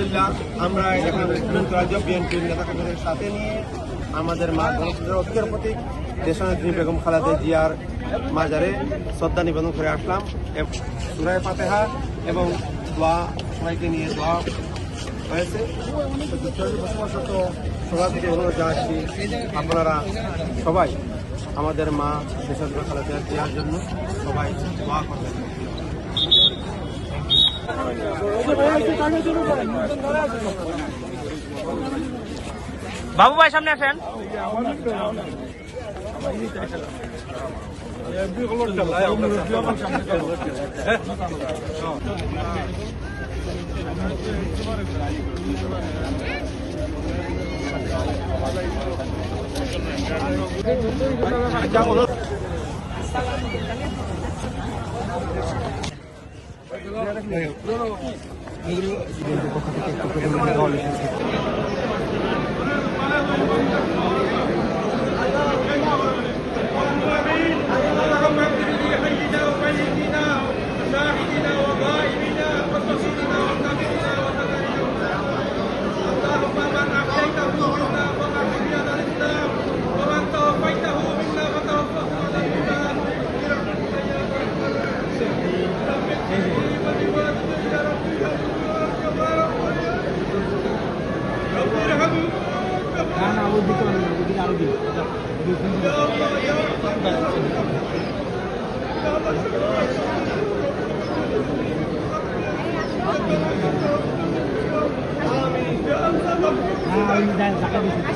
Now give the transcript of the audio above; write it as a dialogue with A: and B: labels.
A: আলহামদুলিল্লাহ, আমরা এখন যুক্তরাজ্য বিএনপির নেতাকর্মীদের সাথে নিয়ে আমাদের মা গণতন্ত্রের ঐক্যের প্রতীক দেশনেত্রী বেগম খালেদা জিয়ার মাজারে শ্রদ্ধা নিবেদন করে আসলাম সুরায় ফাতেহা এবং দোয়া, সবাইকে নিয়ে দোয়া হয়েছে। তো সবার থেকে অনুরোধ জানাচ্ছি আপনারা সবাই আমাদের মা দেশনেত্রী খালেদা জিয়ার জন্য সবাই দোয়া করবেন।
B: বাবু ভাই সামনে আসেন। Thank you.
C: হ্যাঁ ওই জায়গা দিচ্ছি